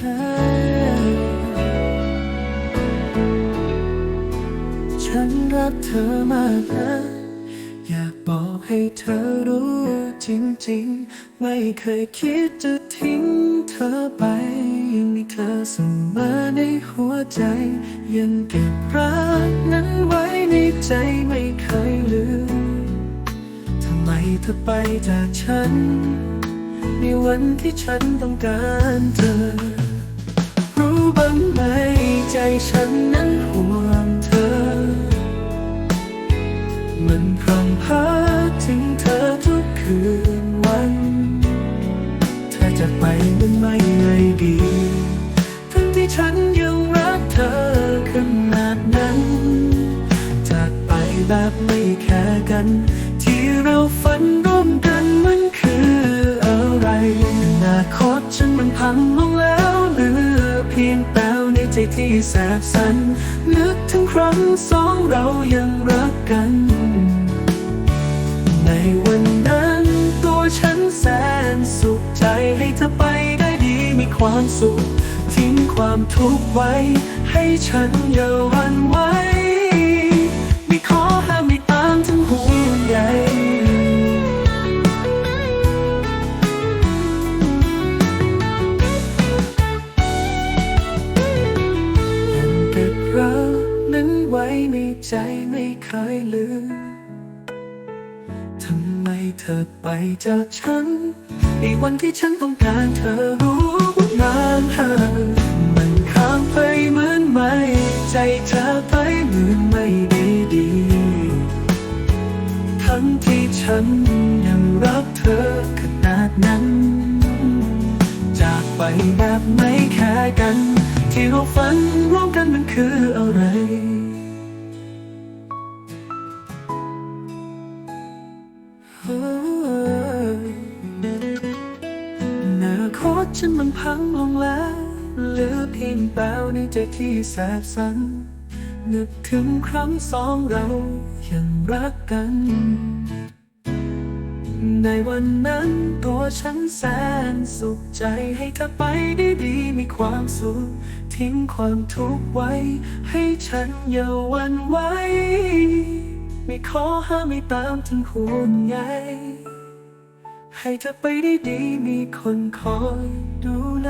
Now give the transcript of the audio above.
ฉันรักเธอมากนะ อยากบอกให้เธอรู้จริงๆ ไม่เคยคิดจะทิ้งเธอไป ยังมีเธอเสมอในหัวใจ ยังเก็บรักนั้นไว้ในใจไม่เคยลืมทำไมเธอไปจากฉัน ในวันที่ฉันต้องการเธอ รู้บ้างไหมใจฉันนั้นห่วงเธอ มันพรำพาถึงเธอทุกคืนวัน เธอจะไปมันไม่ไงดี ทั้งที่ฉันยังรักเธอขนาดนั้น จากไปแบบไม่แค่กัน ที่เราฝันร่วมกัน ในใจที่แสบสันนึกถึงครั้งสองเรายังรักกัน ในวันนั้นตัวฉันแสนสุขใจให้เธอไปได้ดีมีความสุข ทิ้งความทุกข์ไว้ ให้ฉันอย่าวันไหว ไม่เคยลืม ทำไมเธอไปจากฉัน ในวันที่ฉันต้องการเธอรู้ว่านานเธอมันข้ามไปเหมือนไม่ ใจเธอไปเหมือนไม่ได้ดี ทั้งที่ฉันยังรักเธอขนาดนั้น จากไปแบบไม่แค่กัน ที่เราฝันร่วมกันมันคืออะไร ฉันมันพังลงแล้วเหลือเพียงแป้วในใจที่แสบสัน นึกถึงครั้งสองเรายังรักกัน ในวันนั้นตัวฉันแสนสุขใจให้เธอไปได้ดีมีความสุข ทิ้งความทุกข์ไว้ ให้ฉันอย่าวันไหวไม่ขอห้ามไม่ตามถึงห่วงใย ให้เธอไปได้ดีมีคนคอยดูแล